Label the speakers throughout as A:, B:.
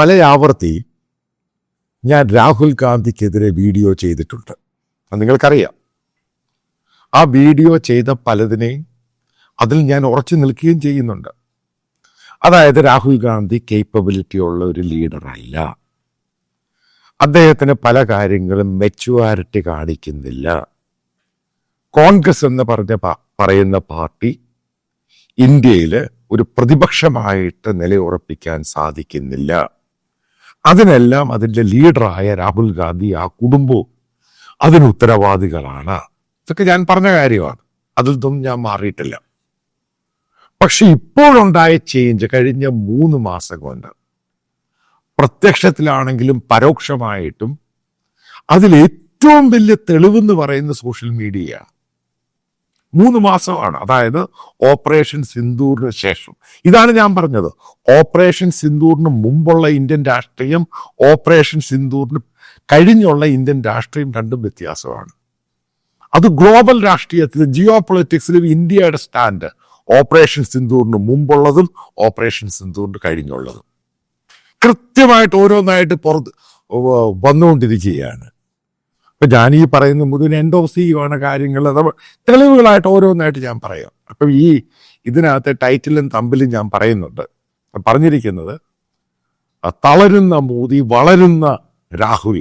A: പല ആവർത്തി ഞാൻ രാഹുൽ ഗാന്ധിക്കെതിരെ വീഡിയോ ചെയ്തിട്ടുണ്ട്. അത് നിങ്ങൾക്കറിയാം. ആ വീഡിയോ ചെയ്ത പലതിനെയും അതിൽ ഞാൻ ഉറച്ചു നിൽക്കുകയും ചെയ്യുന്നുണ്ട്. അതായത് രാഹുൽ ഗാന്ധി കേപ്പബിലിറ്റി ഉള്ള ഒരു ലീഡറല്ല അദ്ദേഹത്തിന് പല കാര്യങ്ങളും മെച്ചുവാരിറ്റി കാണിക്കുന്നില്ല. കോൺഗ്രസ് എന്ന് പറഞ്ഞ പറയുന്ന പാർട്ടി ഇന്ത്യയിൽ ഒരു പ്രതിപക്ഷമായിട്ട് നിലയുറപ്പിക്കാൻ സാധിക്കുന്നില്ല. അതിനെല്ലാം അതിന്റെ ലീഡറായ രാഹുൽ ഗാന്ധി ആ കുടുംബവും അതിന് ഉത്തരവാദികളാണ്. ഇതൊക്കെ ഞാൻ പറഞ്ഞ കാര്യമാണ്. അതിൽ നിന്നും ഞാൻ മാറിയിട്ടില്ല. പക്ഷെ ഇപ്പോഴുണ്ടായ ചേഞ്ച് കഴിഞ്ഞ മൂന്ന് മാസം കൊണ്ട് പ്രത്യക്ഷത്തിലാണെങ്കിലും പരോക്ഷമായിട്ടും അതിലേറ്റവും വലിയ തെളിവെന്ന് പറയുന്ന സോഷ്യൽ മീഡിയ മൂന്ന് മാസമാണ്. അതായത് ഓപ്പറേഷൻ സിന്ദൂറിന് ശേഷം. ഇതാണ് ഞാൻ പറഞ്ഞത്. ഓപ്പറേഷൻ സിന്ദൂറിന് മുമ്പുള്ള ഇന്ത്യൻ രാഷ്ട്രീയം ഓപ്പറേഷൻ സിന്ദൂറിന് കഴിഞ്ഞുള്ള ഇന്ത്യൻ രാഷ്ട്രീയം രണ്ടും വ്യത്യാസമാണ്. അത് ഗ്ലോബൽ രാഷ്ട്രീയത്തിൽ ജിയോ പൊളിറ്റിക്സിലും ഇന്ത്യയുടെ സ്റ്റാൻഡ് ഓപ്പറേഷൻ സിന്ദൂറിന് മുമ്പുള്ളതും ഓപ്പറേഷൻ സിന്ദൂറിന് കഴിഞ്ഞുള്ളതും. കൃത്യമായിട്ട് ഓരോന്നായിട്ട് പുറത്ത് വന്നുകൊണ്ടിരിക്കുകയാണ്. ഇപ്പൊ ഞാൻ ഈ പറയുന്ന മുഴുവൻ എൻഡോസ് ചെയ്യുവാണ് കാര്യങ്ങൾ. അത് തെളിവുകളായിട്ട് ഓരോന്നായിട്ട് ഞാൻ പറയാം. അപ്പൊ ഈ ഇതിനകത്ത് ടൈറ്റിലും തമ്പിലും ഞാൻ പറയുന്നുണ്ട്. പറഞ്ഞിരിക്കുന്നത് തളരുന്ന മോദി വളരുന്ന രാഹുൽ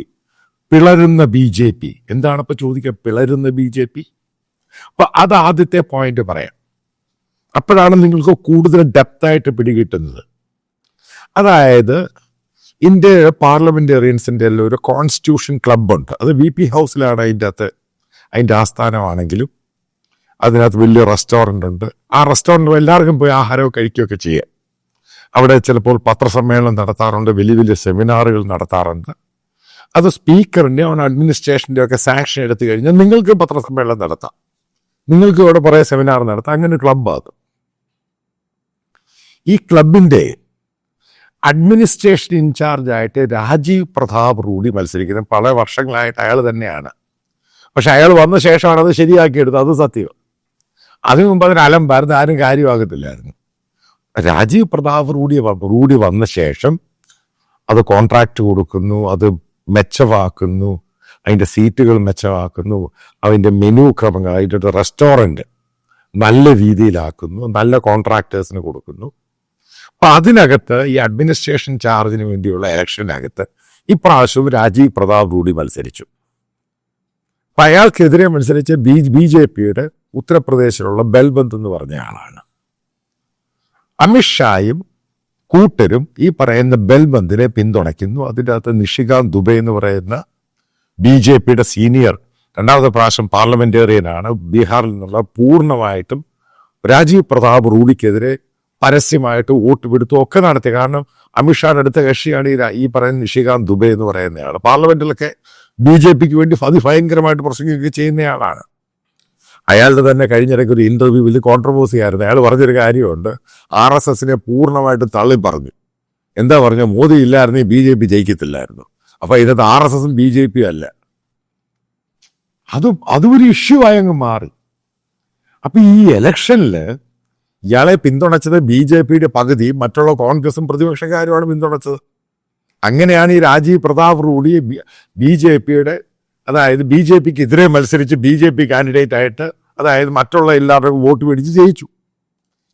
A: പിളരുന്ന ബി ജെ പി. എന്താണ് ഇപ്പൊ ചോദിക്കുക? പിളരുന്ന ബി ജെ പി? അപ്പൊ അത് ആദ്യത്തെ പോയിന്റ് പറയാം. അപ്പോഴാണ് നിങ്ങൾക്ക് കൂടുതൽ ഡെപ്തായിട്ട് പിടികിട്ടുന്നത്. അതായത് ഇന്ത്യ പാർലമെന്റേറിയൻസിന്റെ ഒരു കോൺസ്റ്റിറ്റ്യൂഷൻ ക്ലബുണ്ട് അത് വി പി ഹൗസിലാണ് അതിന്റെ അകത്ത് അതിന്റെ ആസ്ഥാനമാണെങ്കിലും അതിനകത്ത് വലിയ റെസ്റ്റോറന്റ് ഉണ്ട്. ആ റെസ്റ്റോറന്റ് എല്ലാവർക്കും പോയി ആഹാരമൊക്കെ കഴിക്കുകയൊക്കെ ചെയ്യാം. അവിടെ ചിലപ്പോൾ പത്രസമ്മേളനം നടത്താറുണ്ട് വലിയ വലിയ സെമിനാറുകൾ നടത്താറുണ്ട്. അത് സ്പീക്കറിന്റെ അവൻ അഡ്മിനിസ്ട്രേഷന്റെ ഒക്കെ സാങ്ഷൻ എടുത്തു കഴിഞ്ഞാൽ നിങ്ങൾക്ക് പത്രസമ്മേളനം നടത്താം. നിങ്ങൾക്ക് ഇവിടെ കുറേ സെമിനാർ നടത്താം. അങ്ങനെ ക്ലബ്ബാണ് ഈ ക്ലബിന്റെ അഡ്മിനിസ്ട്രേഷൻ ഇൻചാർജ് ആയിട്ട് രാജീവ് പ്രതാപ് റൂഡി മത്സരിക്കുന്നത് പല വർഷങ്ങളായിട്ട് അയാൾ തന്നെയാണ്. പക്ഷെ അയാൾ വന്ന ശേഷമാണ് അത് ശരിയാക്കിയെടുത്തത്. അത് സത്യം. അതിനു മുമ്പ് അതിന് അലമ്പായിരുന്നു ആരും കാര്യമാകത്തില്ലായിരുന്നു. രാജീവ് പ്രതാപ് റൂഡി റൂഡി വന്ന ശേഷം അത് കോൺട്രാക്ട് കൊടുക്കുന്നു അത് മെച്ചമാക്കുന്നു അതിന്റെ സീറ്റുകൾ മെച്ചമാക്കുന്നു അതിന്റെ മെനു ക്രമങ്ങൾ അതിന്റെ റെസ്റ്റോറന്റ് നല്ല രീതിയിലാക്കുന്നു നല്ല കോൺട്രാക്ടേഴ്സിന് കൊടുക്കുന്നു. അപ്പൊ അതിനകത്ത് ഈ അഡ്മിനിസ്ട്രേഷൻ ചാർജിന് വേണ്ടിയുള്ള ഇലക്ഷനകത്ത് ഇപ്രാവശ്യവും രാജീവ് പ്രതാപ് റൂഡി മത്സരിച്ചു. അപ്പൊ അയാൾക്കെതിരെ മത്സരിച്ച ബി ബി ജെ പിയുടെ ഉത്തർപ്രദേശിലുള്ള ബൽബന്ത് എന്ന് പറഞ്ഞ ആളാണ്. അമിത്ഷായും കൂട്ടരും ഈ പറയുന്ന ബൽബന്തിനെ പിന്തുണയ്ക്കുന്നു. അതിന്റെ അകത്ത് നിഷികാന്ത് ദുബെ എന്ന് പറയുന്ന ബി ജെ പിയുടെ സീനിയർ രണ്ടാമത്തെ പ്രാവശ്യം പാർലമെന്റേറിയനാണ് ബീഹാറിൽ നിന്നുള്ള പൂർണമായിട്ടും രാജീവ് പ്രതാപ് റൂഡിക്കെതിരെ പരസ്യമായിട്ട് വോട്ട് പിടുത്തവും ഒക്കെ നടത്തി. കാരണം അമിത്ഷായുടെ അടുത്ത കക്ഷിയാണ് ഈ പറയുന്ന നിഷികാന്ത് ദുബെ എന്ന് പറയുന്നയാൾ പാർലമെന്റിലൊക്കെ ബി ജെ പിക്ക് വേണ്ടി അതിഭയങ്കരമായിട്ട് പ്രസംഗിക്കുകയൊക്കെ ചെയ്യുന്നയാളാണ്. അയാളുടെ തന്നെ കഴിഞ്ഞിടയ്ക്ക് ഒരു ഇന്റർവ്യൂവിൽ കോൺട്രവേഴ്സി ആയിരുന്നു. അയാൾ പറഞ്ഞൊരു കാര്യമുണ്ട്. ആർ എസ് എസിനെ പൂർണമായിട്ട് തള്ളി പറഞ്ഞു എന്താ പറഞ്ഞ? മോദി ഇല്ലായിരുന്നു ബി ജെ പി ജയിക്കത്തില്ലായിരുന്നു. അപ്പൊ ഇതിനകത്ത് ആർ എസ് എസും ബി ജെ പിയും അല്ല. അതും അതും ഒരു ഇഷ്യൂ ആയങ്ങ് മാറി. അപ്പൊ ഈ ഇലക്ഷനിൽ ഇയാളെ പിന്തുണച്ചത് ബി ജെ പിയുടെ പകുതി മറ്റുള്ള കോൺഗ്രസും പ്രതിപക്ഷക്കാരുമാണ് പിന്തുണച്ചത്. അങ്ങനെയാണ് ഈ രാജീവ് പ്രതാപ് റൂഡി ബി ജെ പിയുടെ അതായത് ബി ജെ പിക്ക് എതിരെ മത്സരിച്ച് ബി ജെ പി കാൻഡിഡേറ്റ് ആയിട്ട് അതായത് മറ്റുള്ള എല്ലാവരും വോട്ട് മേടിച്ച് ജയിച്ചു.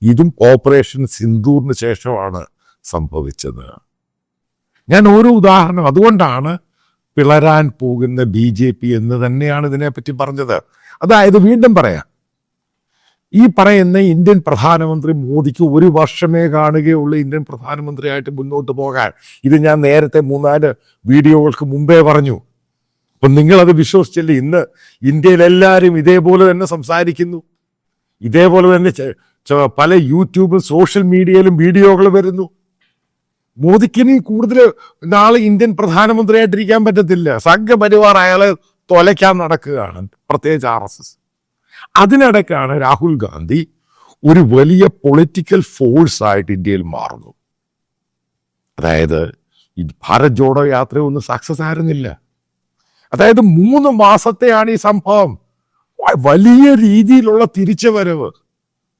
A: ഇതും ഓപ്പറേഷൻ സിന്ദൂറിന് ശേഷമാണ് സംഭവിച്ചത്. ഞാൻ ഓരോ ഉദാഹരണം അതുകൊണ്ടാണ് പിളരാൻ പോകുന്ന ബി ജെ പി എന്ന് തന്നെയാണ് ഇതിനെപ്പറ്റി പറഞ്ഞത്. അതായത് വീണ്ടും പറയാം ഈ പറയുന്ന ഇന്ത്യൻ പ്രധാനമന്ത്രി മോദിക്ക് ഒരു വർഷമേ കാണുകയുള്ളൂ ഇന്ത്യൻ പ്രധാനമന്ത്രിയായിട്ട് മുന്നോട്ട് പോകാൻ. ഇത് ഞാൻ നേരത്തെ മൂന്നാൽ വീഡിയോകൾക്ക് മുമ്പേ പറഞ്ഞു. അപ്പം നിങ്ങളത് വിശ്വസിച്ചില്ല? ഇന്ന് ഇന്ത്യയിലെല്ലാവരും ഇതേപോലെ തന്നെ സംസാരിക്കുന്നു. ഇതേപോലെ തന്നെ പല യൂട്യൂബും സോഷ്യൽ മീഡിയയിലും വീഡിയോകൾ വരുന്നു. മോദിക്ക് ഇനി കൂടുതൽ നാളെ ഇന്ത്യൻ പ്രധാനമന്ത്രിയായിട്ടിരിക്കാൻ പറ്റത്തില്ല. സംഘപരിവാർ അയാളെ തൊലയ്ക്കാൻ നടക്കുകയാണ്. പ്രത്യേകിച്ച് ആർ എസ് എസ്. അതിനിടയ്ക്കാണ് രാഹുൽ ഗാന്ധി ഒരു വലിയ പൊളിറ്റിക്കൽ ഫോഴ്സ് ആയിട്ട് ഇന്ത്യയിൽ മാറുന്നു. അതായത് ഈ ഭാരത് ജോഡോ യാത്ര ഒന്നും സക്സസ് ആയിരുന്നില്ല. അതായത് മൂന്ന് മാസത്തെയാണ് ഈ സംഭവം. വലിയ രീതിയിലുള്ള തിരിച്ചുവരവ്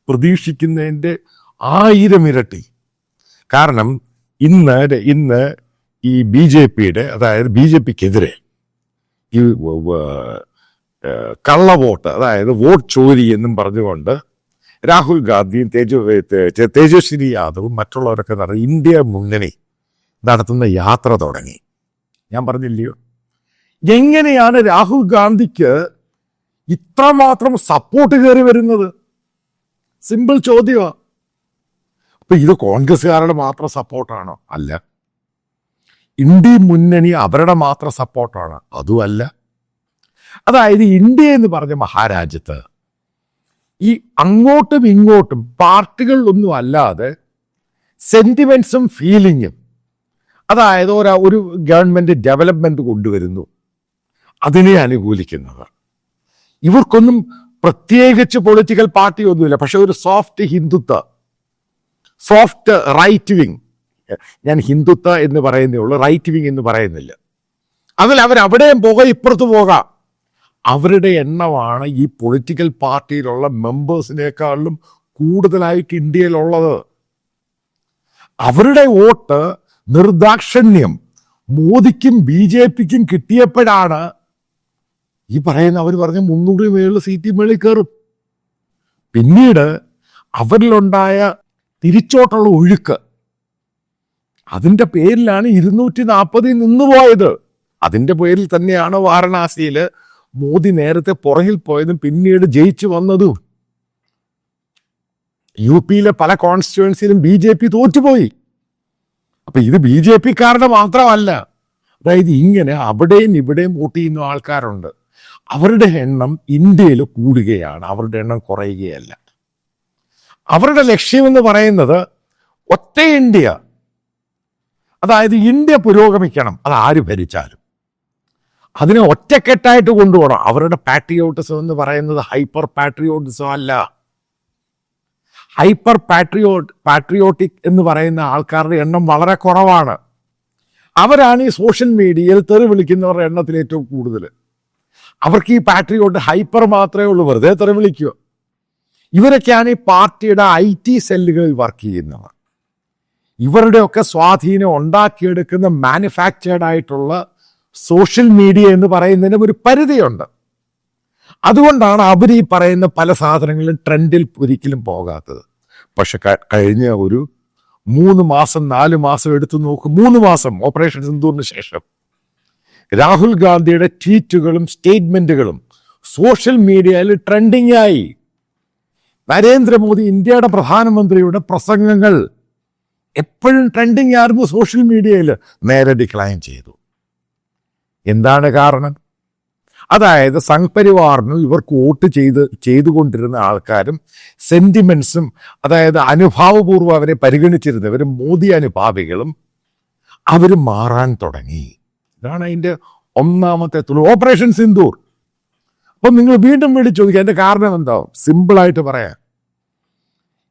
A: പ്രതീക്ഷിക്കുന്നതിന്റെ ആയിരം ഇരട്ടി. കാരണം ഇന്ന് ഇന്ന് ഈ ബി ജെ പിയുടെ അതായത് ബി ജെ പിക്കെതിരെ ഈ കള്ളവോട്ട് അതായത് വോട്ട് ചോരി എന്നും പറഞ്ഞുകൊണ്ട് രാഹുൽ ഗാന്ധിയും തേജോ തേജസ്വിനി യാദവും മറ്റുള്ളവരൊക്കെ നടന്ന ഇന്ത്യ മുന്നണി നടത്തുന്ന യാത്ര തുടങ്ങി. ഞാൻ പറഞ്ഞില്ലയോ? എങ്ങനെയാണ് രാഹുൽ ഗാന്ധിക്ക് ഇത്രമാത്രം സപ്പോർട്ട് കയറി വരുന്നത്? സിമ്പിൾ ചോദ്യമാ. അപ്പൊ ഇത് കോൺഗ്രസ്സുകാരുടെ മാത്രം സപ്പോർട്ടാണോ അല്ല. ഇന്ത്യ മുന്നണി അവരുടെ മാത്രം സപ്പോർട്ടാണ് അതുമല്ല അതായത് ഇന്ത്യ എന്ന് പറഞ്ഞ മഹാരാജ്യത്ത് ഈ അങ്ങോട്ടും ഇങ്ങോട്ടും പാർട്ടികളിലൊന്നും അല്ലാതെ സെന്റിമെന്റ്സും ഫീലിങ്ങും അതായത് ഒരാ ഒരു ഗവൺമെന്റ് ഡെവലപ്മെന്റ് കൊണ്ടുവരുന്നു. അതിനെ അനുകൂലിക്കുന്നത്. ഇവർക്കൊന്നും പ്രത്യേകിച്ച് പൊളിറ്റിക്കൽ പാർട്ടി ഒന്നുമില്ല. പക്ഷെ ഒരു soft Hindutva soft right wing ഞാൻ ഹിന്ദുത്വ എന്ന് പറയുന്നേ ഉള്ളൂ റൈറ്റ് വിങ് എന്ന് പറയുന്നില്ല. അതിൽ അവർ അവിടെയും പോകാം ഇപ്പുറത്ത് പോകാം. അവരുടെ എണ്ണമാണ് ഈ പൊളിറ്റിക്കൽ പാർട്ടിയിലുള്ള മെമ്പേഴ്സിനേക്കാളും കൂടുതലായിട്ട് ഇന്ത്യയിലുള്ളത്. അവരുടെ വോട്ട് നിർദാക്ഷണ്യം മോദിക്കും ബി ജെ പിക്കും കിട്ടിയപ്പോഴാണ് ഈ പറയുന്ന അവർ പറഞ്ഞ മുന്നൂറ് മേളിൽ സീറ്റ് മേളിൽ കയറും. പിന്നീട് അവരിലുണ്ടായ തിരിച്ചോട്ടുള്ള ഒഴുക്ക്. അതിന്റെ പേരിലാണ് ഇരുന്നൂറ്റി നാൽപ്പതിൽ നിന്നുപോയത് അതിന്റെ പേരിൽ തന്നെയാണ് വാരണാസിയിൽ മോദി നേരത്തെ പുറകിൽ പോയതും പിന്നീട് ജയിച്ചു വന്നതും യു പിയിലെ പല കോൺസ്റ്റിറ്റ്യുവൻസിയിലും ബി ജെ പി തോറ്റുപോയി. അപ്പൊ ഇത് ബി ജെ പിക്കാരുടെ മാത്രമല്ല. അതായത് ഇങ്ങനെ അവിടെയും ഇവിടെയും വോട്ട് ചെയ്യുന്ന ആൾക്കാരുണ്ട്. അവരുടെ എണ്ണം ഇന്ത്യയിൽ കൂടുകയാണ്. അവരുടെ എണ്ണം കുറയുകയല്ല. അവരുടെ ലക്ഷ്യമെന്ന് പറയുന്നത് ഒറ്റ ഇന്ത്യ. അതായത് ഇന്ത്യ പുരോഗമിക്കണം. അത് ആര് ഭരിച്ചാലും. അതിനെ ഒറ്റക്കെട്ടായിട്ട് കൊണ്ടുപോകണം. അവരുടെ പാട്രിയോട്ടിസം എന്ന് പറയുന്നത് ഹൈപ്പർ പാട്രിയോട്ടിസം അല്ല. ഹൈപ്പർ പാട്രിയോട്ട് പാട്രിയോട്ടിക് എന്ന് പറയുന്ന ആൾക്കാരുടെ എണ്ണം വളരെ കുറവാണ്. അവരാണ് ഈ സോഷ്യൽ മീഡിയയിൽ തെറി വിളിക്കുന്നവരുടെ എണ്ണത്തിൽ ഏറ്റവും കൂടുതൽ. അവർക്ക് ഈ പാട്രിയോട്ട് ഹൈപ്പർ മാത്രമേ ഉള്ളൂ. വെറുതെ തെറി വിളിക്കുക. ഇവരൊക്കെയാണ് ഈ പാർട്ടിയുടെ ഐ ടി സെല്ലുകളിൽ വർക്ക് ചെയ്യുന്നവർ. ഇവരുടെയൊക്കെ സ്വാധീനം ഉണ്ടാക്കിയെടുക്കുന്ന മാനുഫാക്ചേർഡ് ആയിട്ടുള്ള സോഷ്യൽ മീഡിയ എന്ന് പറയുന്നതിന് ഒരു പരിധിയുണ്ട്. അതുകൊണ്ടാണ് അവർ ഈ പറയുന്ന പല സാധനങ്ങളും ട്രെൻഡിൽ ഒരിക്കലും പോകാത്തത്. പക്ഷെ കഴിഞ്ഞ ഒരു മൂന്ന് മാസം നാല് മാസം എടുത്തു നോക്കും മൂന്ന് മാസം ഓപ്പറേഷൻ സിന്ദൂറിന് ശേഷം രാഹുൽ ഗാന്ധിയുടെ ട്വീറ്റുകളും സ്റ്റേറ്റ്മെന്റുകളും സോഷ്യൽ മീഡിയയിൽ ട്രെൻഡിങ് ആയി. നരേന്ദ്രമോദി ഇന്ത്യയുടെ പ്രധാനമന്ത്രിയുടെ പ്രസംഗങ്ങൾ എപ്പോഴും ട്രെൻഡിങ് ആയിരുന്നു സോഷ്യൽ മീഡിയയിൽ. നേരെ ഡിക്ലൈൻ ചെയ്തു. എന്താണ് കാരണം? അതായത് സംഘപരിവാറിനും ഇവർക്ക് വോട്ട് ചെയ്ത് ചെയ്തുകൊണ്ടിരുന്ന ആൾക്കാരും സെന്റിമെന്റ്സും അതായത് അനുഭാവപൂർവം അവരെ പരിഗണിച്ചിരുന്നവരും മോദി അനുഭാവികളും അവർ മാറാൻ തുടങ്ങി. ഇതാണ് അതിന്റെ ഒന്നാമത്തെ തുള ഓപ്പറേഷൻ സിന്ദൂർ അപ്പം നിങ്ങൾ വീണ്ടും വീണ്ടും ചോദിക്കുക അതിന്റെ കാരണം എന്താ? സിമ്പിളായിട്ട് പറയാം.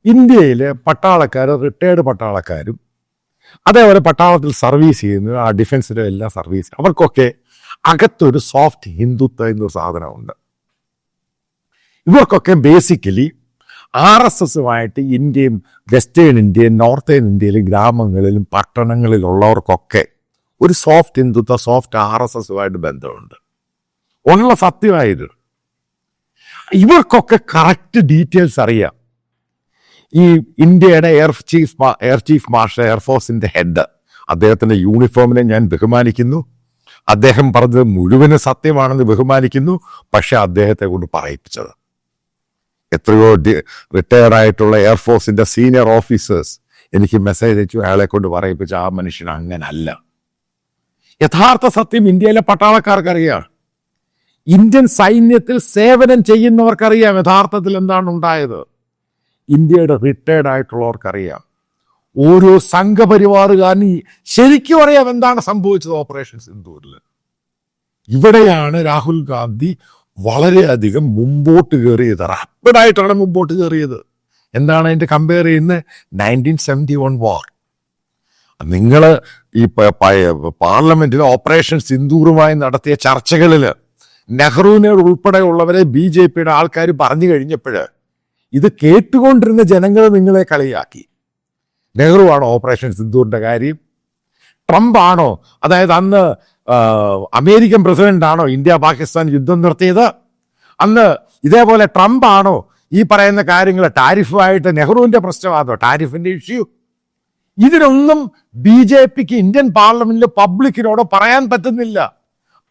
A: ഇന്ത്യയിലെ പട്ടാളക്കാർ റിട്ടയർഡ് പട്ടാളക്കാരും അതേപോലെ പട്ടാളത്തിൽ സർവീസ് ചെയ്യുന്ന ആ ഡിഫൻസിലും എല്ലാ സർവീസ് അവർക്കൊക്കെ അകത്തൊരു സോഫ്റ്റ് ഹിന്ദുത്വ എന്ന സാധനമുണ്ട്. ഇവർക്കൊക്കെ ബേസിക്കലി ആർ എസ് എസുമായിട്ട് ഇന്ത്യയും വെസ്റ്റേൺ ഇന്ത്യയും നോർത്തേൺ ഇന്ത്യയിലും ഗ്രാമങ്ങളിലും പട്ടണങ്ങളിലുള്ളവർക്കൊക്കെ ഒരു soft Hindutva soft R S എസുമായിട്ട് ബന്ധമുണ്ട്. ഉള്ള സത്യമായത് ഇവർക്കൊക്കെ കറക്റ്റ് ഡീറ്റെയിൽസ് അറിയാം. ഈ ഇന്ത്യയുടെ air chief air chief marshal എയർഫോഴ്സിന്റെ head അദ്ദേഹത്തിന്റെ യൂണിഫോമിനെ ഞാൻ ബഹുമാനിക്കുന്നു. അദ്ദേഹം പറഞ്ഞത് മുഴുവൻ സത്യമാണെന്ന് ബഹുമാനിക്കുന്നു. പക്ഷെ അദ്ദേഹത്തെ കൊണ്ട് പറയിപ്പിച്ചത്. എത്രയോ റിട്ടയർഡ് ആയിട്ടുള്ള എയർഫോഴ്സിന്റെ സീനിയർ ഓഫീസേഴ്സ് എനിക്ക് മെസ്സേജ് അയച്ചു. അയാളെ കൊണ്ട് പറയിപ്പിച്ച ആ മനുഷ്യൻ അങ്ങനല്ല. യഥാർത്ഥ സത്യം ഇന്ത്യയിലെ പട്ടാളക്കാർക്കറിയാം. ഇന്ത്യൻ സൈന്യത്തിൽ സേവനം ചെയ്യുന്നവർക്കറിയാം യഥാർത്ഥത്തിൽ എന്താണ് ഉണ്ടായത്. ഇന്ത്യയുടെ റിട്ടയർഡ് ആയിട്ടുള്ളവർക്കറിയാം. ഓരോ സംഘപരിവാറുകാരനും ശരിക്കും അറിയാം എന്താണ് സംഭവിച്ചത് ഓപ്പറേഷൻ സിന്ധൂരിൽ ഇവിടെയാണ് രാഹുൽ ഗാന്ധി വളരെയധികം മുമ്പോട്ട് കയറിയത്. റാപ്പിഡായിട്ടാണ് മുമ്പോട്ട് കയറിയത്. എന്താണ് അതിന്റെ കമ്പയർ ചെയ്യുന്നത്? നയന്റീൻ സെവന്റി വൺ വാർ നിങ്ങൾ ഈ പാർലമെന്റിൽ ഓപ്പറേഷൻ സിന്ദൂറുമായി നടത്തിയ ചർച്ചകളിൽ നെഹ്റുവിനെ ഉൾപ്പെടെയുള്ളവരെ ബി ജെ പിയുടെ ആൾക്കാർ പറഞ്ഞു കഴിഞ്ഞപ്പോൾ ഇത് കേട്ടുകൊണ്ടിരുന്ന ജനങ്ങൾ നിങ്ങളെ കളിയാക്കി. നെഹ്റുവാണ് ഓപ്പറേഷൻ സിന്ദൂറിന്റെ കാര്യം. ട്രംപ് ആണോ അതായത് അന്ന് അമേരിക്കൻ പ്രസിഡന്റ് ആണോ ഇന്ത്യ പാകിസ്ഥാൻ യുദ്ധം നിർത്തിയത്? അന്ന് ഇതേപോലെ ട്രംപ് ആണോ ഈ പറയുന്ന കാര്യങ്ങൾ ടാരിഫുമായിട്ട് നെഹ്റുവിന്റെ പ്രശ്നമാണോ? ടാരിഫിന്റെ ഇഷ്യൂ ഇതിനൊന്നും ബി ജെ പിക്ക് ഇന്ത്യൻ പാർലമെന്റിൽ പബ്ലിക്കിനോട് പറയാൻ പറ്റുന്നില്ല.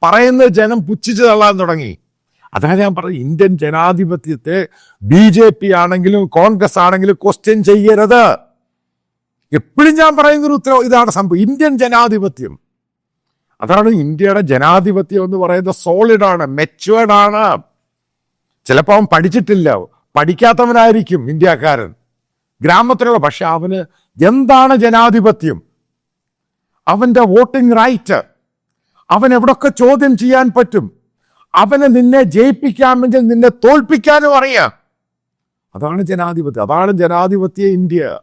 A: പറയുന്ന ജനം പുച്ഛിച്ചു തള്ളാൻ തുടങ്ങി. അതാണ് ഞാൻ പറഞ്ഞത്. ഇന്ത്യൻ ജനാധിപത്യത്തെ ബി ജെ പി ആണെങ്കിലും കോൺഗ്രസ് ആണെങ്കിലും ക്വസ്റ്റ്യൻ ചെയ്യരുത്. എപ്പോഴും ഞാൻ പറയുന്ന ഒരു ഉത്തരവ് ഇതാണ് സംഭവം. ഇന്ത്യൻ ജനാധിപത്യം. അതാണ് ഇന്ത്യയുടെ ജനാധിപത്യം എന്ന് പറയുന്നത് സോളിഡാണ് മെച്ചുവേർഡാണ് ചിലപ്പോൾ അവൻ പഠിച്ചിട്ടില്ല. പഠിക്കാത്തവനായിരിക്കും ഇന്ത്യക്കാരൻ. ഗ്രാമത്തിലുള്ള പക്ഷെ അവന് എന്താണ് ജനാധിപത്യം? അവന്റെ വോട്ടിംഗ് റൈറ്റ്. അവൻ എവിടൊക്കെ ചോദ്യം ചെയ്യാൻ പറ്റും? അവനെ നിന്നെ ജയിപ്പിക്കാമെങ്കിൽ നിന്നെ തോൽപ്പിക്കാനും അറിയാം. അതാണ് ജനാധിപത്യം. അതാണ് ജനാധിപത്യ ഇന്ത്യ.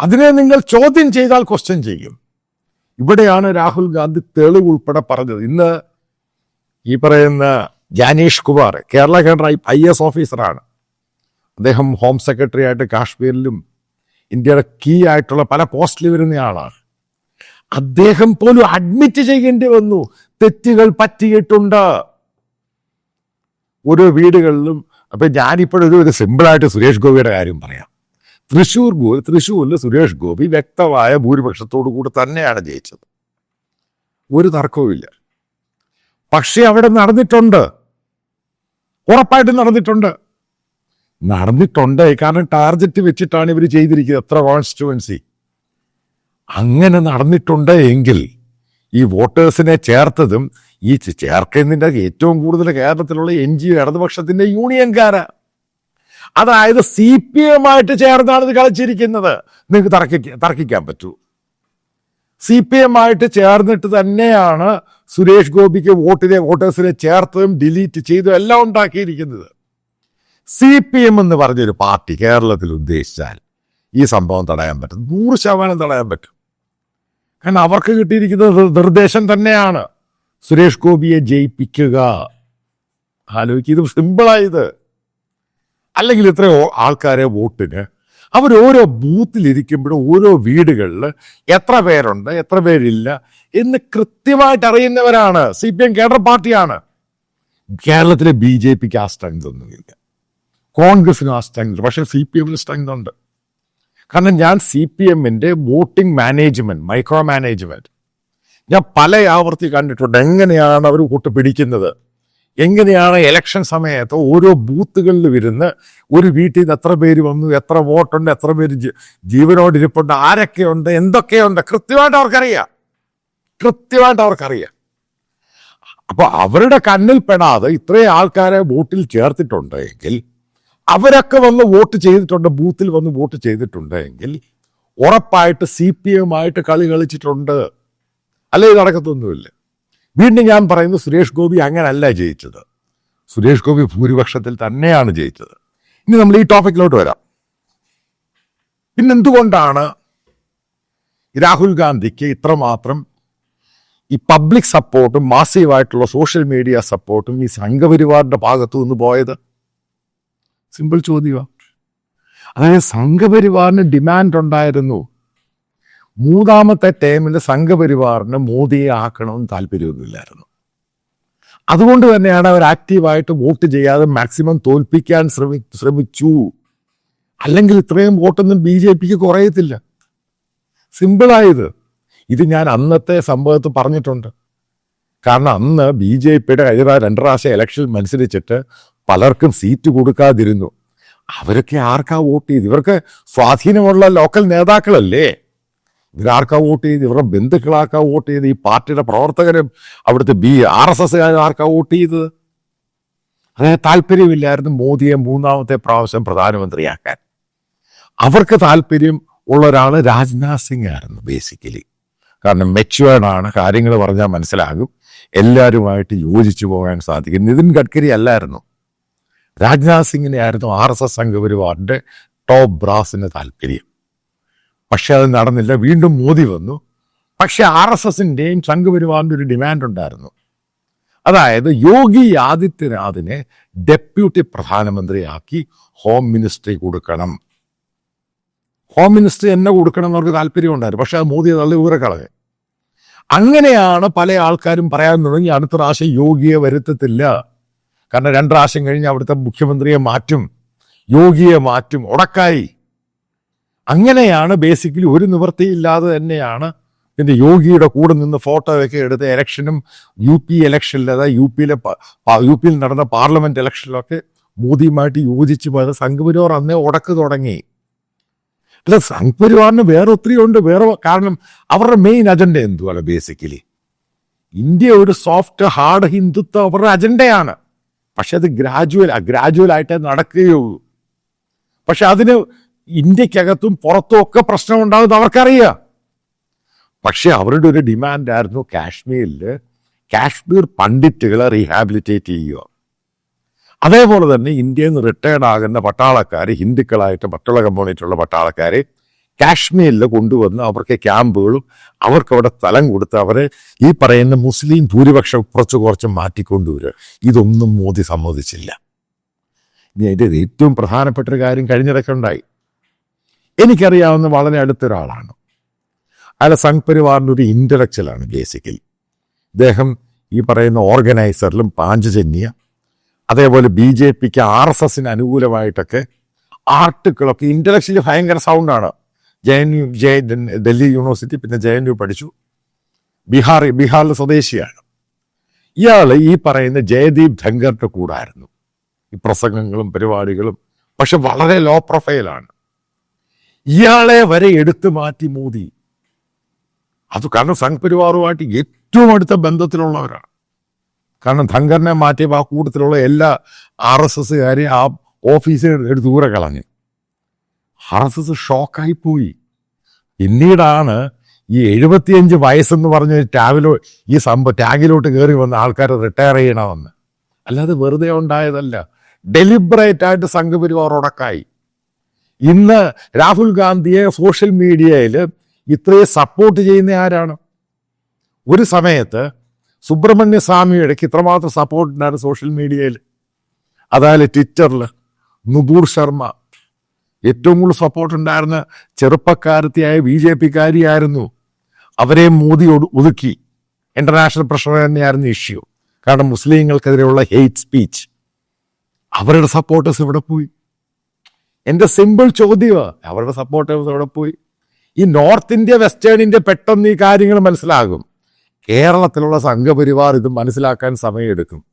A: അതിനെ നിങ്ങൾ ചോദ്യം ചെയ്താൽ ക്വസ്റ്റ്യൻ ചെയ്യും. ഇവിടെയാണ് രാഹുൽ ഗാന്ധി തെളിവ് ഉൾപ്പെടെ പറഞ്ഞത്. ഇന്ന് ഈ പറയുന്ന Janeesh Kumar Kerala cadre I S ഓഫീസറാണ്. അദ്ദേഹം ഹോം സെക്രട്ടറി ആയിട്ട് കാശ്മീരിലും ഇന്ത്യയുടെ കീ ആയിട്ടുള്ള പല പോസ്റ്റിൽ വരുന്ന ആളാണ്. അദ്ദേഹം പോലും അഡ്മിറ്റ് ചെയ്യേണ്ടി വന്നു. തെറ്റുകൾ പറ്റിയിട്ടുണ്ട്. ഓരോ വീടുകളിലും അപ്പൊ ഞാനിപ്പോഴൊരു ഒരു സിമ്പിളായിട്ട് സുരേഷ് ഗോപിയുടെ കാര്യം പറയാം. തൃശൂർ ഗോ തൃശ്ശൂരിൽ സുരേഷ് ഗോപി വ്യക്തമായ ഭൂരിപക്ഷത്തോടു കൂടെ തന്നെയാണ് ജയിച്ചത്. ഒരു തർക്കവുമില്ല പക്ഷേ അവിടെ നടന്നിട്ടുണ്ട്. ഉറപ്പായിട്ടും നടന്നിട്ടുണ്ട്. നടന്നിട്ടുണ്ട്. കാരണം ടാർഗറ്റ് വെച്ചിട്ടാണ് ഇവർ ചെയ്തിരിക്കുന്നത്. എത്ര കോൺസ്റ്റിറ്റുവൻസി അങ്ങനെ നടന്നിട്ടുണ്ട് എങ്കിൽ ഈ വോട്ടേഴ്സിനെ ചേർത്തതും ഈ ചേർക്കുന്നതിന്റെ ഏറ്റവും കൂടുതൽ കേരളത്തിലുള്ള എൻ ജി ഇടതുപക്ഷത്തിന്റെ യൂണിയൻകാരാ. അതായത് സി പി എമ്മായിട്ട് ചേർന്നാണ് ഇത് കളിച്ചിരിക്കുന്നത്. നിങ്ങൾക്ക് തർക്കിക്ക തർക്കിക്കാൻ പറ്റൂ. സി പി എം ആയിട്ട് ചേർന്നിട്ട് തന്നെയാണ് സുരേഷ് ഗോപിക്ക് വോട്ടിലെ വോട്ടേഴ്സിനെ ചേർത്തതും ഡിലീറ്റ് ചെയ്തും എല്ലാം ഉണ്ടാക്കിയിരിക്കുന്നത്. സി പി എം എന്ന് പറഞ്ഞൊരു പാർട്ടി കേരളത്തിൽ ഉദ്ദേശിച്ചാൽ ഈ സംഭവം തടയാൻ പറ്റും. നൂറ് ശതമാനം തടയാൻ പറ്റും. കാരണം അവർക്ക് കിട്ടിയിരിക്കുന്നത് നിർദ്ദേശം തന്നെയാണ് സുരേഷ് ഗോപിയെ ജയിപ്പിക്കുക. ആലോചിക്കും ഇത് സിമ്പിളായത് അല്ലെങ്കിൽ ഇത്രയോ ആൾക്കാരെ വോട്ടിന് അവർ ഓരോ ബൂത്തിലിരിക്കുമ്പോഴും ഓരോ വീടുകളിൽ എത്ര പേരുണ്ട് എത്ര പേരില്ല എന്ന് കൃത്യമായിട്ട് അറിയുന്നവരാണ്. സി പി എം കേഡർ പാർട്ടിയാണ്. കേരളത്തിലെ ബി ജെ പിക്ക് ആ സ്ട്രെങ്ത് ഒന്നുമില്ല. കോൺഗ്രസിനും ആ സ്ട്രെങ്ത് പക്ഷേ സി പി എമ്മിന് സ്ട്രെങ്ത് ഉണ്ട്. കാരണം ഞാൻ സി പി എമ്മിന്റെ വോട്ടിംഗ് മാനേജ്മെന്റ് മൈക്രോ മാനേജ്മെന്റ് ഞാൻ പല ആവർത്തി കണ്ടിട്ടുണ്ട്. എങ്ങനെയാണ് അവർ വോട്ട് പിടിക്കുന്നത്? എങ്ങനെയാണ് ഇലക്ഷൻ സമയത്ത് ഓരോ ബൂത്തുകളിൽ ഇരുന്ന് ഒരു വീട്ടിൽ നിന്ന് എത്ര പേര് വന്നു എത്ര വോട്ടുണ്ട് എത്ര പേര് ജീവനോടിരിപ്പുണ്ട് ആരൊക്കെയുണ്ട് എന്തൊക്കെയുണ്ട്? കൃത്യമായിട്ട് അവർക്കറിയാം. കൃത്യമായിട്ട് അവർക്കറിയാം. അപ്പോൾ അവരുടെ കണ്ണിൽ പെടാതെ ഇത്രയും ആൾക്കാരെ വോട്ടിൽ ചേർത്തിട്ടുണ്ട് എങ്കിൽ അവരൊക്കെ വന്ന് വോട്ട് ചെയ്തിട്ടുണ്ട് ബൂത്തിൽ വന്ന് വോട്ട് ചെയ്തിട്ടുണ്ട് എങ്കിൽ ഉറപ്പായിട്ട് സി പി എമ്മായിട്ട് കളി കളിച്ചിട്ടുണ്ട്. അല്ലെ? ഇത് നടക്കത്തൊന്നുമില്ല. വീണ്ടും ഞാൻ പറയുന്നു സുരേഷ് ഗോപി അങ്ങനല്ല ജയിച്ചത്. സുരേഷ് ഗോപി ഭൂരിപക്ഷത്തിൽ തന്നെയാണ് ജയിച്ചത്. ഇനി നമ്മൾ ഈ ടോപ്പിക്കിലോട്ട് വരാം. പിന്നെന്തുകൊണ്ടാണ് രാഹുൽ ഗാന്ധിക്ക് ഇത്രമാത്രം ഈ പബ്ലിക് സപ്പോർട്ടും മാസീവായിട്ടുള്ള സോഷ്യൽ മീഡിയ സപ്പോർട്ടും ഈ സംഘപരിവാറിന്റെ ഭാഗത്തു നിന്ന് പോയത്? സിമ്പിൾ ചോദ്യമാണ് അതായത് സംഘപരിവാറിന് ഡിമാൻഡ് ഉണ്ടായിരുന്നു. മൂന്നാമത്തെ ടേമിൽ സംഘപരിവാറിന് മോദിയെ ആക്കണമെന്ന് താല്പര്യമൊന്നുമില്ലായിരുന്നു. അതുകൊണ്ട് തന്നെയാണ് അവർ ആക്റ്റീവായിട്ട് വോട്ട് ചെയ്യാതെ മാക്സിമം തോൽപ്പിക്കാൻ ശ്രമി ശ്രമിച്ചു. അല്ലെങ്കിൽ ഇത്രയും വോട്ടൊന്നും ബി ജെ പിക്ക് കുറയത്തില്ല. സിമ്പിളായത് ഇത് ഞാൻ അന്നത്തെ സംഭവത്ത് പറഞ്ഞിട്ടുണ്ട്. കാരണം അന്ന് ബി ജെ പിയുടെ കഴിഞ്ഞ രണ്ട് പ്രാവശ്യം ഇലക്ഷൻ മത്സരിച്ചിട്ട് പലർക്കും സീറ്റ് കൊടുക്കാതിരുന്നു. അവരൊക്കെ ആർക്കാ വോട്ട് ചെയ്ത്? ഇവർക്ക് സ്വാധീനമുള്ള ലോക്കൽ നേതാക്കളല്ലേ? ഇവരാർക്കാ വോട്ട് ചെയ്ത്? ഇവരുടെ ബന്ധുക്കളാർക്കാ വോട്ട് ചെയ്ത്? ഈ പാർട്ടിയുടെ പ്രവർത്തകരും അവിടുത്തെ ബി ആർ എസ് എസ് ആർക്കാ വോട്ട് ചെയ്തത്? അതായത് താല്പര്യമില്ലായിരുന്നു മോദിയെ മൂന്നാമത്തെ പ്രാവശ്യം പ്രധാനമന്ത്രിയാക്കാൻ. അവർക്ക് താല്പര്യം ഉള്ള ഒരാൾ രാജ്നാഥ് സിംഗ് ആയിരുന്നു ബേസിക്കലി കാരണം മെച്ചുവേർഡ് ആണ് കാര്യങ്ങൾ പറഞ്ഞാൽ മനസ്സിലാകും. എല്ലാവരുമായിട്ട് യോജിച്ചു പോകാൻ സാധിക്കും. നിതിൻ ഗഡ്കരി അല്ലായിരുന്നു. രാജ്നാഥ് സിംഗിനെ ആയിരുന്നു ആർ എസ് എസ് സംഘപരിവാറിന്റെ ടോപ്പ് ബ്രാസിന് താല്പര്യം. പക്ഷെ അത് നടന്നില്ല. വീണ്ടും മോദി വന്നു. പക്ഷെ ആർ എസ് എസിന്റെയും സംഘപരിവാറിന്റെ ഒരു ഡിമാൻഡ് ഉണ്ടായിരുന്നു. അതായത് യോഗി ആദിത്യനാഥിനെ ഡെപ്യൂട്ടി പ്രധാനമന്ത്രിയാക്കി ഹോം മിനിസ്ട്രി കൊടുക്കണം. ഹോം മിനിസ്ട്രി എന്നെ കൊടുക്കണം എന്നവർക്ക് താല്പര്യം ഉണ്ടായിരുന്നു. പക്ഷെ അത് മോദി തള്ളി ഊരക്കളഞ്ഞു. അങ്ങനെയാണ് പല ആൾക്കാരും പറയാൻ തുടങ്ങി അടുത്ത പ്രാവശ്യം യോഗിയെ വരുത്തത്തില്ല. കാരണം രണ്ട് പ്രാവശ്യം കഴിഞ്ഞ് അവിടുത്തെ മുഖ്യമന്ത്രിയെ മാറ്റും യോഗിയെ മാറ്റും ഉടക്കായി. അങ്ങനെയാണ് ബേസിക്കലി ഒരു നിവൃത്തിയില്ലാതെ തന്നെയാണ് പിന്നെ യോഗിയുടെ കൂടെ നിന്ന് ഫോട്ടോയൊക്കെ എടുത്ത് ഇലക്ഷനും യു പി ഇലക്ഷനിൽ അതായത് യു പിയിലെ യു പിയിൽ നടന്ന പാർലമെന്റ് ഇലക്ഷനിലൊക്കെ മോദിയുമായിട്ട് യോജിച്ച് പോയത് സംഘപരിവാർ അന്നേ ഉടക്ക് തുടങ്ങി. അല്ല സംഘപരിവാറിന് വേറെ ഒത്തിരി ഉണ്ട് വേറെ കാരണം അവരുടെ മെയിൻ അജണ്ട എന്തുവാണ് ബേസിക്കലി ഇന്ത്യ ഒരു സോഫ്റ്റ് ഹാർഡ് ഹിന്ദുത്വം അവരുടെ അജണ്ടയാണ് പക്ഷെ അത് ഗ്രാജുവൽ ഗ്രാജുവൽ ആയിട്ടേ നടക്കുകയുള്ളൂ. പക്ഷെ അതിന് ഇന്ത്യക്കകത്തും പുറത്തും ഒക്കെ പ്രശ്നം ഉണ്ടാകുന്നത് അവർക്കറിയാം. പക്ഷെ അവരുടെ ഒരു ഡിമാൻഡ് ആയിരുന്നു കാശ്മീരിൽ കാശ്മീർ പണ്ഡിറ്റുകളെ റീഹാബിലിറ്റേറ്റ് ചെയ്യുക. അതേപോലെ തന്നെ ഇന്ത്യയിൽ നിന്ന് റിട്ടയർഡ് ആകുന്ന പട്ടാളക്കാർ ഹിന്ദുക്കളായിട്ട് മറ്റുള്ള കമ്പോണിയിട്ടുള്ള പട്ടാളക്കാർ കാശ്മീരിൽ കൊണ്ടുവന്ന് അവർക്ക് ക്യാമ്പുകളും അവർക്ക് അവിടെ സ്ഥലം കൊടുത്ത് അവരെ ഈ പറയുന്ന മുസ്ലിം ഭൂരിപക്ഷം കുറച്ച് കുറച്ച് മാറ്റിക്കൊണ്ടുവരിക ഇതൊന്നും മോദി സമ്മതിച്ചില്ല. ഇനി അതിന്റെ ഏറ്റവും പ്രധാനപ്പെട്ട ഒരു കാര്യം കഴിഞ്ഞിടയ്ക്ക് ഉണ്ടായി. എനിക്കറിയാവുന്ന വളരെ അടുത്തൊരാളാണ്. അയാളെ സംഘ് പരിവാറിന്റെ ഒരു ഇന്റലക്ച്വലാണ് ബേസിക്കലി അദ്ദേഹം ഈ പറയുന്ന ഓർഗനൈസറിലും പാഞ്ചജന്യ അതേപോലെ ബി ജെ പിക്ക് ആർ എസ് എസിന് അനുകൂലമായിട്ടൊക്കെ ആർട്ടുകളൊക്കെ ഇന്റലക്ച്വലി ഭയങ്കര സൗണ്ടാണ് J N U J Delhi university പിന്നെ ജെ എൻ യു പഠിച്ചു. ബീഹാർ ബീഹാറിലെ സ്വദേശിയാണ്. ഇയാൾ ഈ പറയുന്ന ജയദീപ് ധങ്കറിന്റെ കൂടായിരുന്നു. ഈ പ്രസംഗങ്ങളും പരിപാടികളും പക്ഷെ വളരെ ലോ പ്രൊഫൈലാണ് ഇയാളെ വരെ എടുത്തു മാറ്റി മോദി. അത് കാരണം സംഘപരിവാറുമായിട്ട് ഏറ്റവും അടുത്ത ബന്ധത്തിലുള്ളവരാണ്. കാരണം ധങ്കറിനെ മാറ്റിയപ്പോൾ ആ കൂട്ടത്തിലുള്ള എല്ലാ ആർ എസ് എസ്സുകാരെയും ആ ഓഫീസിൽ എടുത്ത് ദൂരെ കളഞ്ഞു. ആർ എസ് എസ് ഷോക്കായി പോയി. പിന്നീടാണ് ഈ എഴുപത്തിയഞ്ച് വയസ്സെന്ന് പറഞ്ഞ ടാഗിലോ ഈ സംഭവം ടാഗിലോട്ട് കയറി വന്ന ആൾക്കാർ റിട്ടയർ ചെയ്യണമെന്ന് അല്ലാതെ വെറുതെ ഉണ്ടായതല്ല. ഡെലിബറേറ്റ് ആയിട്ട് സംഘപരിവാർ ഉടക്കായി. ഇന്ന് രാഹുൽ ഗാന്ധിയെ സോഷ്യൽ മീഡിയയിൽ ഇത്രയും സപ്പോർട്ട് ചെയ്യുന്ന ആരാണ്? ഒരു സമയത്ത് സുബ്രഹ്മണ്യ സ്വാമിയുടെ ഇത്രമാത്രം സപ്പോർട്ടുണ്ടായിരുന്നു സോഷ്യൽ മീഡിയയിൽ. അതായത് ട്വിറ്ററിൽ നുപൂർ ശർമ്മ. ഏറ്റവും കൂടുതൽ സപ്പോർട്ട് ഉണ്ടായിരുന്ന ചെറുപ്പക്കാരത്തിയായ ബി ജെ പിക്കാരിയായിരുന്നു അവരെ മോദി ഒതുക്കി. ഇന്റർനാഷണൽ പ്രഷർ തന്നെയായിരുന്നു ഇഷ്യൂ. കാരണം മുസ്ലിങ്ങൾക്കെതിരെയുള്ള ഹെയ്റ്റ് സ്പീച്ച്. അവരുടെ സപ്പോർട്ടേഴ്സ് ഇവിടെ പോയി? എന്റെ സിമ്പിൾ ചോദ്യമാണ് അവരുടെ സപ്പോർട്ടേഴ്സ് അവിടെ പോയി. ഈ നോർത്ത് ഇന്ത്യ വെസ്റ്റേൺ ഇന്ത്യ പെട്ടെന്ന് ഈ കാര്യങ്ങൾ മനസ്സിലാകും. കേരളത്തിലുള്ള സംഘപരിവാർ ഇത് മനസ്സിലാക്കാൻ സമയമെടുക്കും.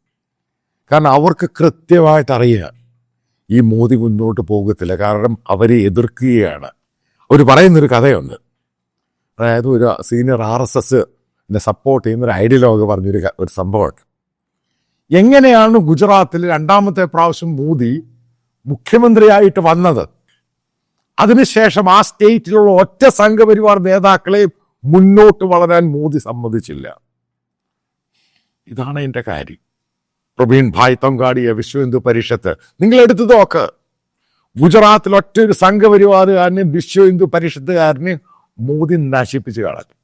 A: കാരണം അവർക്ക് കൃത്യമായിട്ട് അറിയുക ഈ മോദി മുന്നോട്ട് പോകത്തില്ല. കാരണം അവരെ എതിർക്കുകയാണ്. അവർ പറയുന്നൊരു കഥയുണ്ട്. അതായത് ഒരു senior R S S support ചെയ്യുന്ന ഒരു ഐഡിയലോഗ് പറഞ്ഞൊരു ഒരു സംഭവമുണ്ട്. എങ്ങനെയാണ് ഗുജറാത്തിൽ രണ്ടാമത്തെ പ്രാവശ്യം മോദി മുഖ്യമന്ത്രിയായിട്ട് വന്നത്. അതിനുശേഷം ആ സ്റ്റേറ്റിലുള്ള ഒറ്റ സംഘപരിവാർ നേതാക്കളെ മുന്നോട്ട് വളരാൻ മോദി സമ്മതിച്ചില്ല. ഇതാണ് എന്റെ കാര്യം. പ്രവീൺ ഭായ് തൊങ്കാടിയ വിശ്വ ഹിന്ദു പരിഷത്ത്. നിങ്ങൾ എടുത്തു നോക്ക്. ഗുജറാത്തിൽ ഒറ്റ ഒരു സംഘപരിവാറുകാരനെയും വിശ്വ ഹിന്ദു പരിഷത്തുകാരനെയും മോദി നശിപ്പിച്ച് കളഞ്ഞു.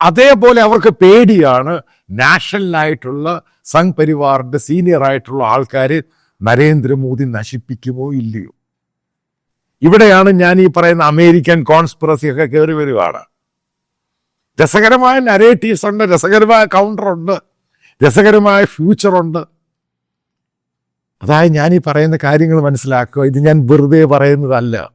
A: അതേപോലെ അവർക്ക് പേടിയാണ് നാഷണലായിട്ടുള്ള സംഘ് പരിവാറിന്റെ സീനിയർ ആയിട്ടുള്ള ആൾക്കാർ നരേന്ദ്രമോദി നശിപ്പിക്കുമോ ഇല്ലയോ? ഇവിടെയാണ് ഞാൻ ഈ പറയുന്ന അമേരിക്കൻ കോൺസ്പിറസി ഒക്കെ കയറി വരുവാണ്. രസകരമായ നരേറ്റീവ്സ് ഉണ്ട് രസകരമായ കൗണ്ടർ ഉണ്ട് രസകരമായ ഫ്യൂച്ചറുണ്ട് അതായത് ഞാൻ ഈ പറയുന്ന കാര്യങ്ങൾ മനസ്സിലാക്കുക ഇത് ഞാൻ വെറുതെ പറയുന്നതല്ല.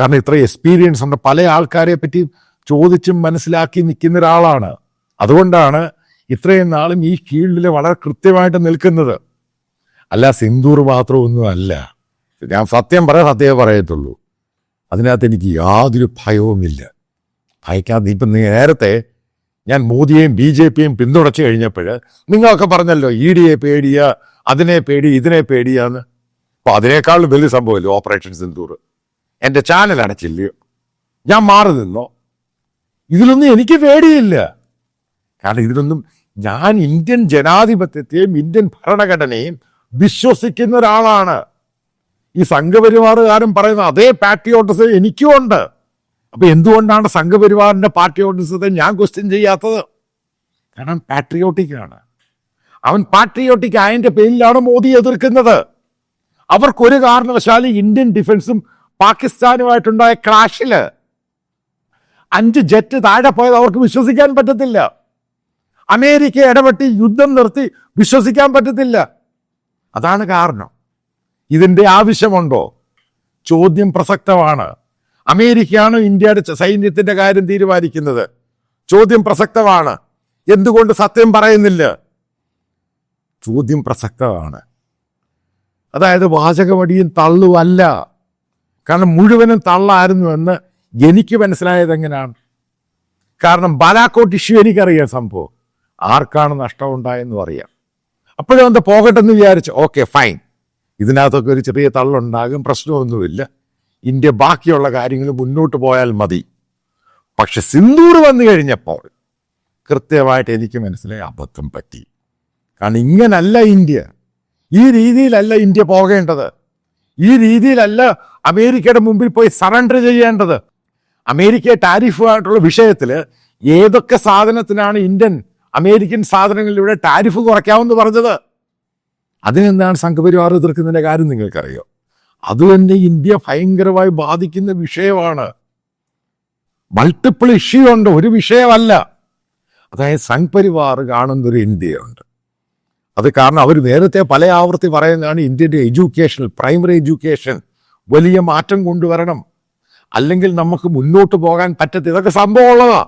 A: കാരണം ഇത്ര എക്സ്പീരിയൻസ് ഉണ്ട്. പല ആൾക്കാരെ പറ്റി ചോദിച്ചും മനസ്സിലാക്കി നിൽക്കുന്ന ഒരാളാണ്. അതുകൊണ്ടാണ് ഇത്രയും നാളും ഈ ഫീൽഡിൽ വളരെ കൃത്യമായിട്ട് നിൽക്കുന്നത്. അല്ല സിന്ദൂർ മാത്രമൊന്നും അല്ല. ഞാൻ സത്യം പറയാൻ സത്യമേ പറയത്തുള്ളൂ. അതിനകത്ത് എനിക്ക് യാതൊരു ഭയവുമില്ല. ഭയക്കാതെ ഇപ്പം നേരത്തെ ഞാൻ മോദിയെയും ബി ജെ പിയും പിന്തുണച്ചു കഴിഞ്ഞപ്പോൾ നിങ്ങളൊക്കെ പറഞ്ഞല്ലോ ഇ ഡിയെ പേടിയ അതിനെ പേടി ഇതിനെ പേടിയാന്ന്. അപ്പോൾ അതിനേക്കാളും വലിയ സംഭവമല്ലോ ഓപ്പറേഷൻ സിന്ദൂർ? എന്റെ ചാനൽ അടച്ചില്ലയോ ഞാൻ മാറി നിന്നോ? ഇതിലൊന്നും എനിക്ക് പേടിയില്ല. കാരണം ഇതിലൊന്നും ഞാൻ ഇന്ത്യൻ ജനാധിപത്യത്തെയും ഇന്ത്യൻ ഭരണഘടനയും വിശ്വസിക്കുന്ന ഒരാളാണ്. ഈ സംഘപരിവാറുകാരൻ പറയുന്ന അതേ പാട്രിയോട്ടിസം എനിക്കും ഉണ്ട്. അപ്പൊ എന്തുകൊണ്ടാണ് സംഘപരിവാറിന്റെ പാട്രിയോട്ടിസത്തെ ഞാൻ ക്വസ്റ്റ്യൻ ചെയ്യാത്തത്? കാരണം പാട്രിയോട്ടിക് ആണ്. അവൻ പാട്രിയോട്ടിക് ആയതിന്റെ പേരിലാണ് മോദി എതിർക്കുന്നത്. അവർക്കൊരു കാരണവശാലും ഇന്ത്യൻ ഡിഫൻസും പാകിസ്ഥാനുമായിട്ടുണ്ടായ ക്ലാഷിൽ അഞ്ച് ജെറ്റ് താഴെ പോയത് അവർക്ക് വിശ്വസിക്കാൻ പറ്റത്തില്ല. അമേരിക്ക ഇടപെട്ടി യുദ്ധം നിർത്തി വിശ്വസിക്കാൻ പറ്റത്തില്ല. അതാണ് കാരണം. ഇതിന്റെ ആവശ്യമുണ്ടോ? ചോദ്യം പ്രസക്തമാണ്. അമേരിക്കയാണ് ഇന്ത്യയുടെ സൈന്യത്തിന്റെ കാര്യം തീരുമാനിക്കുന്നത്. ചോദ്യം പ്രസക്തമാണ്. എന്തുകൊണ്ട് സത്യം പറയുന്നില്ല? ചോദ്യം പ്രസക്തമാണ്. അതായത് വാചകമടിയും തള്ളുവല്ല. കാരണം മുഴുവനും തള്ളായിരുന്നു എന്ന് എനിക്ക് മനസ്സിലായത് എങ്ങനെയാണ്? കാരണം ബാലാക്കോട്ട് ഇഷ്യൂ എനിക്കറിയാം സംഭവം. ആർക്കാണ് നഷ്ടമുണ്ടായെന്ന് അറിയാം. അപ്പോഴും എന്താ പോകട്ടെ എന്ന് വിചാരിച്ചു. ഓക്കെ ഫൈൻ ഇതിനകത്തൊക്കെ ഒരു ചെറിയ തള്ളുണ്ടാകും പ്രശ്നമൊന്നുമില്ല. ഇന്ത്യ ബാക്കിയുള്ള കാര്യങ്ങൾ മുന്നോട്ട് പോയാൽ മതി. പക്ഷെ സിന്ദൂർ വന്നു കഴിഞ്ഞപ്പോൾ കൃത്യമായിട്ട് എനിക്ക് മനസ്സിലായി അബദ്ധം പറ്റി. കാരണം ഇങ്ങനല്ല ഇന്ത്യ. ഈ രീതിയിലല്ല ഇന്ത്യ പോകേണ്ടത്. ഈ രീതിയിലല്ല അമേരിക്കയുടെ മുമ്പിൽ പോയി സറണ്ടർ ചെയ്യേണ്ടത്. അമേരിക്ക ടാരിഫുമായിട്ടുള്ള വിഷയത്തിൽ ഏതൊക്കെ സാധനത്തിനാണ് ഇന്ത്യൻ അമേരിക്കൻ സാധനങ്ങളിലൂടെ ടാരിഫ് കുറയ്ക്കാമെന്ന് പറഞ്ഞത്. അതിനെന്താണ് സംഘപരിവാർ എതിർക്കുന്നതിന്റെ കാര്യം നിങ്ങൾക്കറിയോ? അതുതന്നെ ഇന്ത്യ ഭയങ്കരമായി ബാധിക്കുന്ന വിഷയമാണ്. മൾട്ടിപ്പിൾ ഇഷ്യൂ ഉണ്ട് ഒരു വിഷയമല്ല. അതായത് സംഘപരിവാർ കാണുന്നൊരു ഇന്ത്യയുണ്ട്. അത് കാരണം അവർ നേരത്തെ പല ആവർത്തി പറയുന്നതാണ് ഇന്ത്യയുടെ എഡ്യൂക്കേഷനിൽ പ്രൈമറി എഡ്യൂക്കേഷൻ വലിയ മാറ്റം കൊണ്ടുവരണം. അല്ലെങ്കിൽ നമുക്ക് മുന്നോട്ട് പോകാൻ പറ്റത്തില്ല. ഇതൊക്കെ സംഭവമുള്ളതാണ്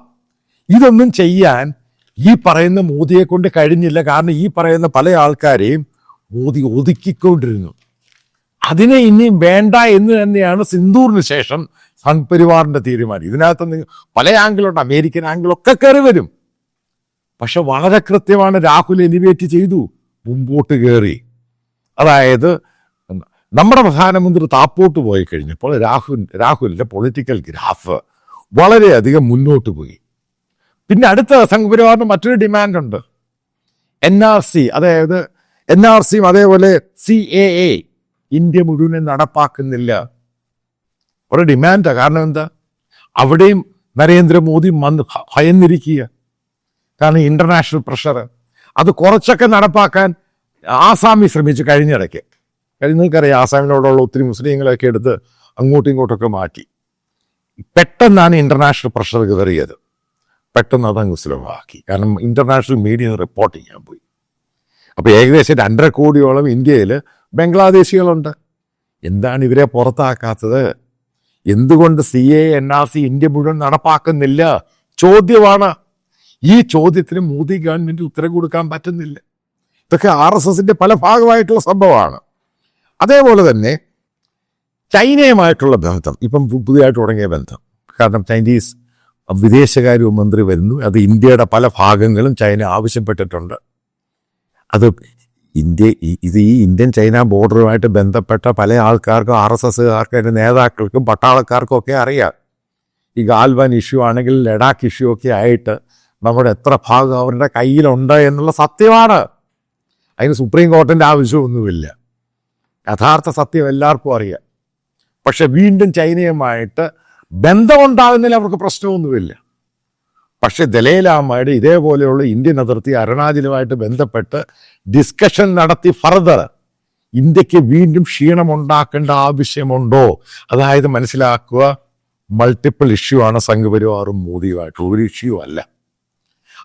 A: ഇതൊന്നും ചെയ്യാൻ ഈ പറയുന്ന മോദിയെ കൊണ്ട് കഴിഞ്ഞില്ല. കാരണം ഈ പറയുന്ന പല ആൾക്കാരെയും മോദി ഒതുക്കിക്കൊണ്ടിരുന്നു. അതിനെ ഇനിയും വേണ്ട എന്ന് തന്നെയാണ് സിന്ദൂറിന് ശേഷം സംഘ് പരിവാറിന്റെ തീരുമാനം. ഇതിനകത്ത് പല ആംഗിളുണ്ട്. അമേരിക്കൻ ആംഗിളൊക്കെ കയറി വരും. പക്ഷെ വളരെ കൃത്യമാണ് രാഹുൽ എലിവേറ്റ് ചെയ്തു. മുമ്പോട്ട് കയറി. അതായത് നമ്മുടെ പ്രധാനമന്ത്രി താപ്പോട്ട് പോയി കഴിഞ്ഞപ്പോൾ രാഹുൽ രാഹുലിന്റെ പൊളിറ്റിക്കൽ ഗ്രാഫ് വളരെയധികം മുന്നോട്ട് പോയി. പിന്നെ അടുത്ത സംഘപരിവാറിന് മറ്റൊരു ഡിമാൻഡ് ഉണ്ട്. എൻ ആർ സി അതായത് എൻ ആർ സിയും അതേപോലെ സി എ എ ഇന്ത്യ മുഴുവനെ നടപ്പാക്കുന്നില്ല. ഒരു ഡിമാൻഡാണ് കാരണം എന്താ? അവിടെയും നരേന്ദ്രമോദി വന്ന് ഭയന്നിരിക്കുക കാരണം ഇന്റർനാഷണൽ പ്രഷർ അത് കുറച്ചൊക്കെ നടപ്പാക്കാൻ ആസാമി ശ്രമിച്ചു കഴിഞ്ഞിടയ്ക്ക്. കഴിഞ്ഞ നിങ്ങൾക്കറിയാം ആസാമിനോടുള്ള ഒത്തിരി മുസ്ലിങ്ങളെയൊക്കെ എടുത്ത് അങ്ങോട്ടും ഇങ്ങോട്ടൊക്കെ മാറ്റി. പെട്ടെന്നാണ് ഇന്റർനാഷണൽ പ്രഷർ കയറിയത്. പെട്ടെന്ന് അതങ്ങ് സുലഭമാക്കി കാരണം ഇന്റർനാഷണൽ മീഡിയ റിപ്പോർട്ട് ചെയ്യാൻ പോയി. അപ്പോൾ ഏകദേശം രണ്ടര കോടിയോളം ഇന്ത്യയിൽ ബംഗ്ലാദേശികളുണ്ട്. എന്താണ് ഇവരെ പുറത്താക്കാത്തത്? എന്തുകൊണ്ട് C A N R C India മുഴുവൻ നടപ്പാക്കുന്നില്ല? ചോദ്യമാണ്. ഈ ചോദ്യത്തിന് മോദി ഗവൺമെന്റ് ഉത്തരം കൊടുക്കാൻ പറ്റുന്നില്ല. ഇതൊക്കെ ആർ എസ് എസിന്റെ പല ഭാഗമായിട്ടുള്ള സംഭവമാണ്. അതേപോലെ തന്നെ ചൈനയുമായിട്ടുള്ള ബന്ധം ഇപ്പം പുതിയതായിട്ട് തുടങ്ങിയ ബന്ധം. കാരണം ചൈനീസ് വിദേശകാര്യ മന്ത്രി വരുന്നു. അത് ഇന്ത്യയുടെ പല ഭാഗങ്ങളും ചൈന ആവശ്യപ്പെട്ടിട്ടുണ്ട്. അത് ഇന്ത്യ ഇത് ഈ ഇന്ത്യൻ ചൈന ബോർഡറുമായിട്ട് ബന്ധപ്പെട്ട പല ആൾക്കാർക്കും ആർ എസ് എസ്കാർക്കും അതിന്റെ നേതാക്കൾക്കും പട്ടാളക്കാർക്കും ഒക്കെ അറിയാം. ഈ ഗാൽവാൻ ഇഷ്യൂ ആണെങ്കിൽ ലഡാക്ക് ഇഷ്യൂ ഒക്കെ ആയിട്ട് നമ്മുടെ എത്ര ഭാഗം അവരുടെ കയ്യിലുണ്ട് എന്നുള്ള സത്യമാണ്. അതിന് സുപ്രീം കോർട്ടിന്റെ ആവശ്യമൊന്നുമില്ല. യഥാർത്ഥ സത്യം എല്ലാവർക്കും അറിയാം. പക്ഷെ വീണ്ടും ചൈനയുമായിട്ട് ബന്ധമുണ്ടാകുന്നതിൽ അവർക്ക് പ്രശ്നമൊന്നുമില്ല. പക്ഷെ ദലൈലാമയുടെ ഇതേപോലെയുള്ള ഇന്ത്യൻ അതിർത്തി അരുണാചലുമായിട്ട് ബന്ധപ്പെട്ട് ഡിസ്കഷൻ നടത്തി ഫർദർ ഇന്ത്യയ്ക്ക് വീണ്ടും ക്ഷീണമുണ്ടാക്കേണ്ട ആവശ്യമുണ്ടോ? അതായത് മനസ്സിലാക്കുക മൾട്ടിപ്പിൾ ഇഷ്യൂ ആണ് സംഘപരിവാറും മോദിയുമായിട്ട്. ഒരു ഇഷ്യൂ അല്ല.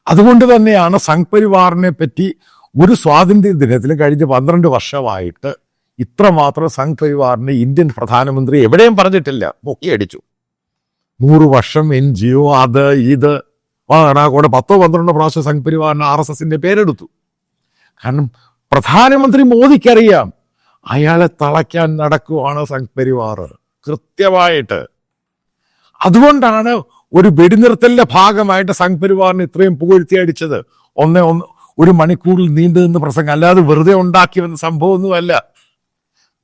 A: അതുകൊണ്ട് തന്നെയാണ് സംഘപരിവാറിനെ പറ്റി ഒരു സ്വാതന്ത്ര്യ ദിനത്തിൽ കഴിഞ്ഞ പന്ത്രണ്ട് വർഷമായിട്ട് ഇത്രമാത്രം സംഘപരിവാറിന് ഇന്ത്യൻ പ്രധാനമന്ത്രി എവിടെയും പറഞ്ഞിട്ടില്ല. പൊക്കിയടിച്ചു നൂറ് വർഷം എൻ ജി ഒ അത് ഇത് കൂടെ പത്തോ പന്ത്രണ്ടോ പ്രാവശ്യം സംഘപരിവാറിന് ആർ എസ് എസിന്റെ പേരെടുത്തു. കാരണം പ്രധാനമന്ത്രി മോദിക്കറിയാം അയാളെ തളയ്ക്കാൻ നടക്കുവാണ് സംഘപരിവാർ കൃത്യമായിട്ട്. അതുകൊണ്ടാണ് ഒരു വെടിനിർത്തലിന്റെ ഭാഗമായിട്ട് സംഘപരിവാറിന് ഇത്രയും പുകഴ്ത്തി അടിച്ചത്. ഒന്നേ ഒന്ന് ഒരു മണിക്കൂറിൽ നീണ്ടു നിന്ന് പ്രസംഗം. അല്ലാതെ വെറുതെ ഉണ്ടാക്കി വന്ന സംഭവമൊന്നുമല്ല.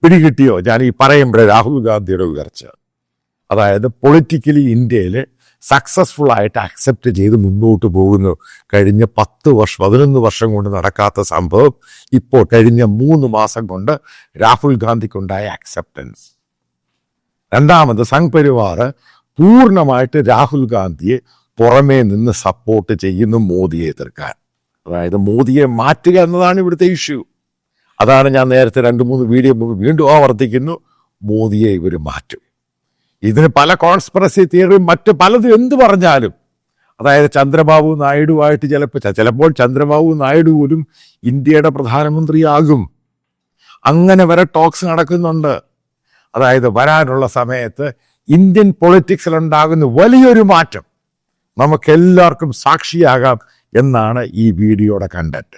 A: പിടികിട്ടിയോ? ഞാൻ ഈ പറയുമ്പോഴേ രാഹുൽ ഗാന്ധിയുടെ ഉയർച്ച. അതായത് പൊളിറ്റിക്കലി ഇന്ത്യയിൽ സക്സസ്ഫുൾ ആയിട്ട് അക്സെപ്റ്റ് ചെയ്ത് മുന്നോട്ട് പോകുന്നു കഴിഞ്ഞ പത്ത് വർഷം പതിനൊന്ന് വർഷം കൊണ്ട് നടക്കാത്ത സംഭവം ഇപ്പോൾ കഴിഞ്ഞ മൂന്ന് മാസം കൊണ്ട് രാഹുൽ ഗാന്ധിക്കുണ്ടായ അക്സെപ്റ്റൻസ് രണ്ടാമത് സംഘ് പരിവാർ പൂർണമായിട്ട് രാഹുൽ ഗാന്ധിയെ പുറമേ നിന്ന് സപ്പോർട്ട് ചെയ്യുന്നു മോദിയെ എതിർക്കാൻ. അതായത് മോദിയെ മാറ്റുക എന്നതാണ് ഇവിടുത്തെ ഇഷ്യൂ അതാണ് ഞാൻ നേരത്തെ രണ്ട് മൂന്ന് വീഡിയോ വീണ്ടും ആവർത്തിക്കുന്നു. മോദിയെ ഇവർ മാറ്റും. ഇതിന് പല കോൺസ്പിറസി തിയറിയും മറ്റ് പലതും എന്ത് പറഞ്ഞാലും അതായത് ചന്ദ്രബാബു നായിഡുവായിട്ട് ചിലപ്പോൾ ചിലപ്പോൾ ചന്ദ്രബാബു നായിഡു പോലും ഇന്ത്യയുടെ പ്രധാനമന്ത്രിയാകും. അങ്ങനെ വരെ ടോക്സ് നടക്കുന്നുണ്ട്. അതായത് വരാനുള്ള സമയത്ത് ഇന്ത്യൻ പൊളിറ്റിക്സിൽ ഉണ്ടാകുന്ന വലിയൊരു മാറ്റം നമുക്കെല്ലാവർക്കും സാക്ഷിയാകാം എന്നാണ് ഈ വീഡിയോയുടെ കണ്ടന്റ്